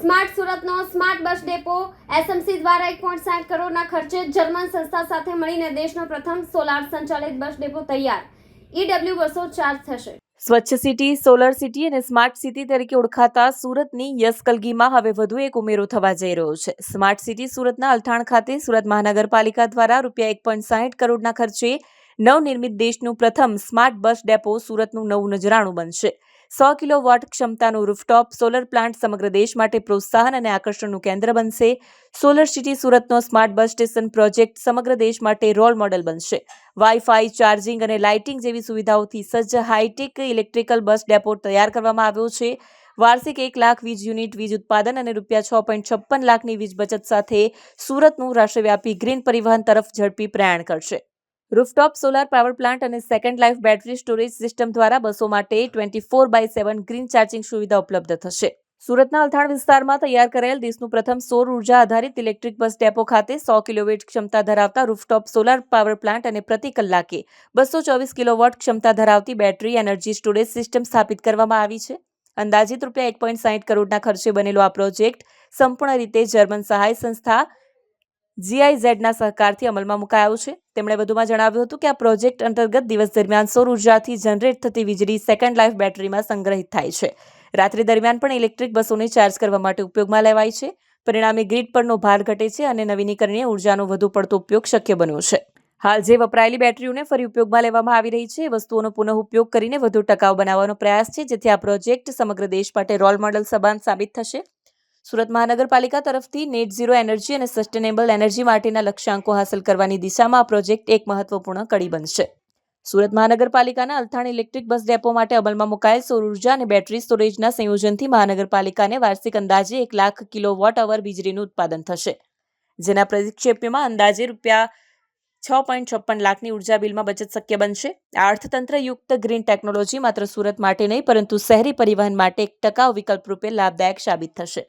Smart સુરતનો smart bus depot SMC દ્વારા એક પોઈન્ટ સાઠ કરોડના ખર્ચે જર્મન સંસ્થા સાથે મળીને દેશનો પ્રથમ સોલાર સંચાલિત બસ ડેપો તૈયાર. ઈડબ્લ્યુ બસો ચાર્જ થશે. સ્વચ્છ સિટી, સોલર સિટી અને સ્માર્ટ સિટી તરીકે ઓળખાતા સુરતની યશકલગીમાં હવે વધુ એક ઉમેરો થવા જઈ રહ્યો છે. સ્માર્ટ સિટી સુરતના અલથાણ ખાતે સુરત મહાનગરપાલિકા દ્વારા રૂપિયા એક પોઈન્ટ સાહીઠ કરોડના ખર્ચે નવનિર્મિત દેશનું પ્રથમ સ્માર્ટ બસ ડેપો સુરતનું નવું નજરાણું બનશે. સો કિલો વોટ ક્ષમતાનું રૂફટોપ સોલર પ્લાન્ટ સમગ્ર દેશ માટે પ્રોત્સાહન અને આકર્ષણનું કેન્દ્ર બનશે. સોલર સિટી સુરતનો સ્માર્ટ બસ સ્ટેશન પ્રોજેક્ટ સમગ્ર દેશ માટે રોલ મોડેલ બનશે. વાઈફાઈ ચાર્જિંગ અને લાઇટિંગ જેવી સુવિધાઓથી સજ્જ હાઈટેક ઇલેક્ટ્રિકલ બસ ડેપો તૈયાર કરવામાં આવ્યો છે. વાર્ષિક એક લાખ વીજ યુનિટ, વીજ ઉત્પાદન અને રૂપિયા છ પોઈન્ટ છપ્પન લાખની વીજ બચત સાથે સુરતનું રાષ્ટ્રવ્યાપી ગ્રીન પરિવહન તરફ ઝડપી પ્રયાણ કરશે. રૂફટોપ સોલાર પાવર પ્લાન્ટ અને second life battery storage system દ્વારા બસો માટે twenty four by seven green charging સુવિધા ઉપલબ્ધ થશે. સુરતના અલથાણ વિસ્તારમાં તૈયાર કરેલ દેશનું પ્રથમ સૌર ઊર્જા આધારિત ઇલેક્ટ્રિક બસ ડેપો ખાતે સો કિલોવોટ ક્ષમતા ધરાવતા રૂફટોપ સોલાર પાવર પ્લાન્ટ અને પ્રતિ કલાકે બસો ચોવીસ કિલોવોટ ક્ષમતા ધરાવતી બેટરી એનર્જી સ્ટોરેજ સિસ્ટમ સ્થાપિત કરવામાં આવી છે. અંદાજિત રૂપિયા એક પોઈન્ટ સાહીઠ કરોડના ખર્ચે બનેલો આ પ્રોજેક્ટ સંપૂર્ણ રીતે જર્મન સહાય સંસ્થા જીઆઈઝેડના સહકારથી અમલમાં મુકાયો છે. તેમણે વધુમાં જણાવ્યું હતું કે આ પ્રોજેક્ટ અંતર્ગત દિવસ દરમિયાન સૌર ઉર્જાથી જનરેટ થતી વીજળી સેકન્ડ લાઈફ બેટરીમાં સંગ્રહિત થાય છે. રાત્રિ દરમિયાન પણ ઇલેક્ટ્રિક બસોને ચાર્જ કરવા માટે ઉપયોગમાં લેવાય છે. પરિણામે ગ્રીડ પરનો ભાર ઘટે છે અને નવીનીકરણીય ઉર્જાનો વધુ પડતો ઉપયોગ શક્ય બન્યો છે. હાલ જે વપરાયેલી બેટરીઓને ફરી ઉપયોગમાં લેવામાં આવી રહી છે, એ વસ્તુઓનો પુનઃ ઉપયોગ કરીને વધુ ટકાઉ બનાવવાનો પ્રયાસ છે, જેથી આ પ્રોજેક્ટ સમગ્ર દેશ માટે રોલ મોડલ સબાન સાબિત થશે. સુરત મહાનગરપાલિકા તરફથી નેટ ઝીરો એનર્જી અને સસ્ટેનેબલ એનર્જી માટેના લક્ષ્યાંકો હાંસલ કરવાની દિશામાં આ પ્રોજેક્ટ એક મહત્વપૂર્ણ કડી બનશે. સુરત મહાનગરપાલિકાના અલથાણ ઇલેક્ટ્રિક બસ ડેપો માટે અમલમાં મુકાયેલ સૌર ઊર્જા અને બેટરી સ્ટોરેજના સંયોજનથી મહાનગરપાલિકાને વાર્ષિક અંદાજે એક લાખ કિલો વોટ અવર વીજળીનું ઉત્પાદન થશે. જેના પ્રક્ષેપ્યમાં અંદાજે રૂપિયા છ પોઈન્ટ છપ્પન લાખની ઊર્જા બિલમાં બચત શક્ય બનશે. આ અર્થતંત્ર યુક્ત ગ્રીન ટેકનોલોજી માત્ર સુરત માટે નહીં, પરંતુ શહેરી પરિવહન માટે એક ટકાઉ વિકલ્પ રૂપે લાભદાયક સાબિત થશે.